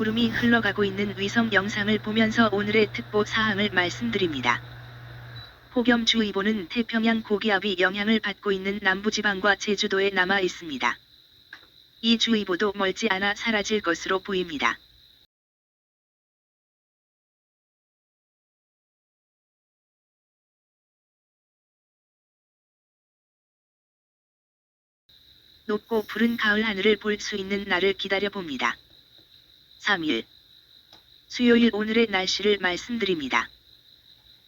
구름이 흘러가고 있는 위성 영상을 보면서 오늘의 특보 사항을 말씀드립니다. 폭염주의보는 태평양 고기압이 영향을 받고 있는 남부지방과 제주도에 남아 있습니다. 이 주의보도 멀지 않아 사라질 것으로 보입니다. 높고 푸른 가을 하늘을 볼 수 있는 날을 기다려 봅니다. 3일 수요일 오늘의 날씨를 말씀드립니다.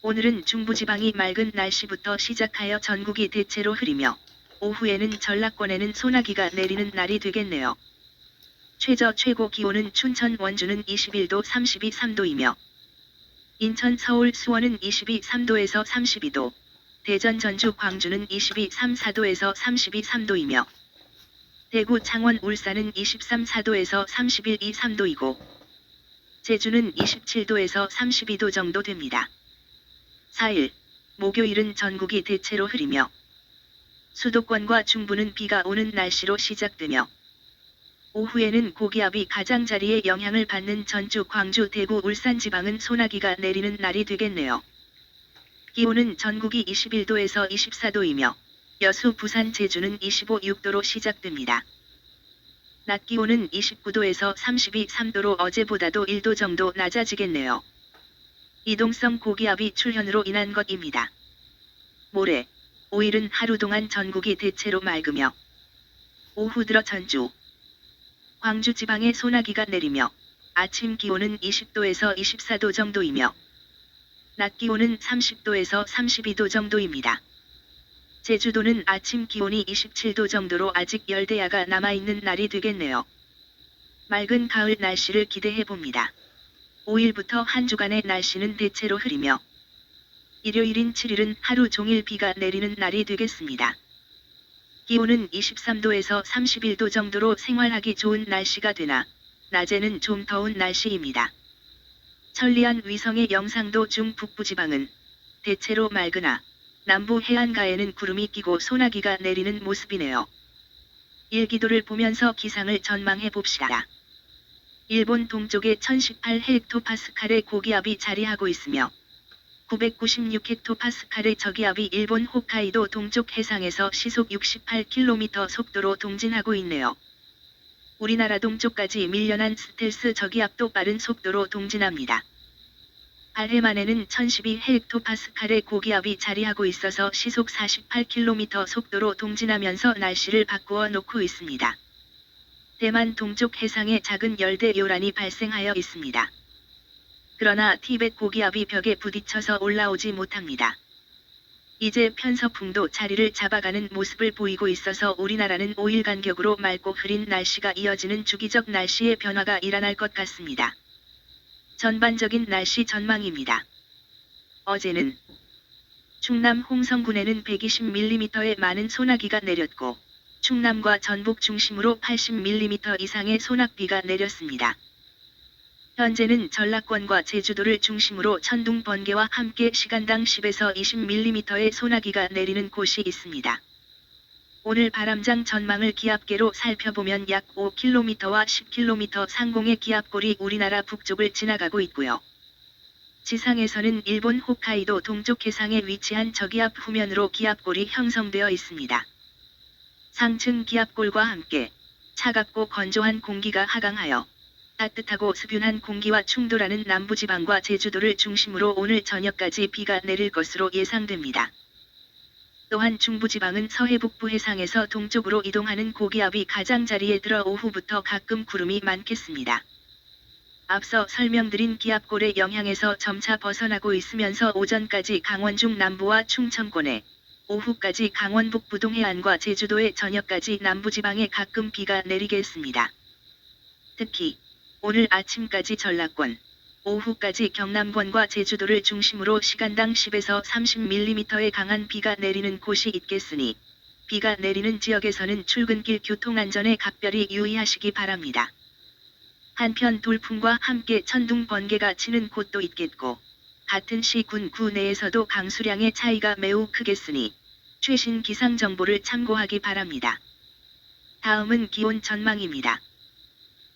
오늘은 중부지방이 맑은 날씨부터 시작하여 전국이 대체로 흐리며 오후에는 전라권에는 소나기가 내리는 날이 되겠네요. 최저 최고 기온은 춘천 원주는 21도 32, 3도이며 인천 서울 수원은 22, 3도에서 32도, 대전 전주 광주는 22, 3, 4도에서 32, 3도이며 대구 창원 울산은 23, 4도에서 31, 2, 3도이고 제주는 27도에서 32도 정도 됩니다. 4일 목요일은 전국이 대체로 흐리며 수도권과 중부는 비가 오는 날씨로 시작되며 오후에는 고기압이 가장자리에 영향을 받는 전주, 광주, 대구, 울산 지방은 소나기가 내리는 날이 되겠네요. 기온은 전국이 21도에서 24도이며 여수, 부산, 제주는 25, 6도로 시작됩니다. 낮 기온은 29도에서 32, 3도로 어제보다도 1도 정도 낮아지겠네요. 이동성 고기압이 출현으로 인한 것입니다. 모레 5일은 하루 동안 전국이 대체로 맑으며 오후 들어 전주, 광주 지방에 소나기가 내리며 아침 기온은 20도에서 24도 정도이며 낮 기온은 30도에서 32도 정도입니다. 제주도는 아침 기온이 27도 정도로 아직 열대야가 남아있는 날이 되겠네요. 맑은 가을 날씨를 기대해 봅니다. 5일부터 한 주간의 날씨는 대체로 흐리며 일요일인 7일은 하루 종일 비가 내리는 날이 되겠습니다. 기온은 23도에서 31도 정도로 생활하기 좋은 날씨가 되나 낮에는 좀 더운 날씨입니다. 천리안 위성의 영상도 중북부지방은 대체로 맑으나 남부 해안가에는 구름이 끼고 소나기가 내리는 모습이네요. 일기도를 보면서 기상을 전망해 봅시다. 일본 동쪽에 1018헥토파스칼의 고기압이 자리하고 있으며 996헥토파스칼의 저기압이 일본 홋카이도 동쪽 해상에서 시속 68km 속도로 동진하고 있네요. 우리나라 동쪽까지 밀려난 스텔스 저기압도 빠른 속도로 동진합니다. 알해만에는 1012헥토파스칼의 고기압이 자리하고 있어서 시속 48km 속도로 동진하면서 날씨를 바꾸어 놓고 있습니다. 대만 동쪽 해상에 작은 열대 요란이 발생하여 있습니다. 그러나 티벳 고기압이 벽에 부딪혀서 올라오지 못합니다. 이제 편서풍도 자리를 잡아가는 모습을 보이고 있어서 우리나라는 5일 간격으로 맑고 흐린 날씨가 이어지는 주기적 날씨의 변화가 일어날 것 같습니다. 전반적인 날씨 전망입니다. 어제는 충남 홍성군에는 120mm의 많은 소나기가 내렸고 충남과 전북 중심으로 80mm 이상의 소낙비가 내렸습니다. 현재는 전라권과 제주도를 중심으로 천둥 번개와 함께 시간당 10에서 20mm의 소나기가 내리는 곳이 있습니다. 오늘 바람장 전망을 기압계로 살펴보면 약 5km와 10km 상공의 기압골이 우리나라 북쪽을 지나가고 있고요. 지상에서는 일본 홋카이도 동쪽 해상에 위치한 저기압 후면으로 기압골이 형성되어 있습니다. 상층 기압골과 함께 차갑고 건조한 공기가 하강하여 따뜻하고 습윤한 공기와 충돌하는 남부지방과 제주도를 중심으로 오늘 저녁까지 비가 내릴 것으로 예상됩니다. 또한 중부지방은 서해 북부 해상에서 동쪽으로 이동하는 고기압이 가장자리에 들어 오후부터 가끔 구름이 많겠습니다. 앞서 설명드린 기압골의 영향에서 점차 벗어나고 있으면서 오전까지 강원 중 남부와 충청권에 오후까지 강원 북부 동해안과 제주도의 저녁까지 남부지방에 가끔 비가 내리겠습니다. 특히 오늘 아침까지 전라권, 오후까지 경남권과 제주도를 중심으로 시간당 10에서 30mm의 강한 비가 내리는 곳이 있겠으니 비가 내리는 지역에서는 출근길 교통안전에 각별히 유의하시기 바랍니다. 한편 돌풍과 함께 천둥 번개가 치는 곳도 있겠고 같은 시 군 구 내에서도 강수량의 차이가 매우 크겠으니 최신 기상 정보를 참고하기 바랍니다. 다음은 기온 전망입니다.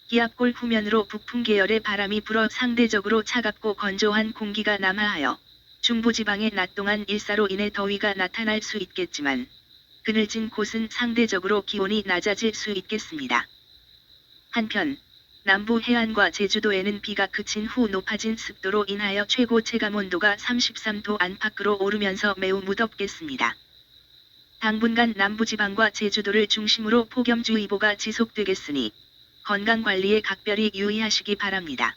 기압골 후면으로 북풍 계열의 바람이 불어 상대적으로 차갑고 건조한 공기가 남하하여 중부지방에 낮 동안 일사로 인해 더위가 나타날 수 있겠지만 그늘진 곳은 상대적으로 기온이 낮아질 수 있겠습니다. 한편 남부 해안과 제주도에는 비가 그친 후 높아진 습도로 인하여 최고 체감온도가 33도 안팎으로 오르면서 매우 무덥겠습니다. 당분간 남부지방과 제주도를 중심으로 폭염주의보가 지속되겠으니 건강관리에 각별히 유의하시기 바랍니다.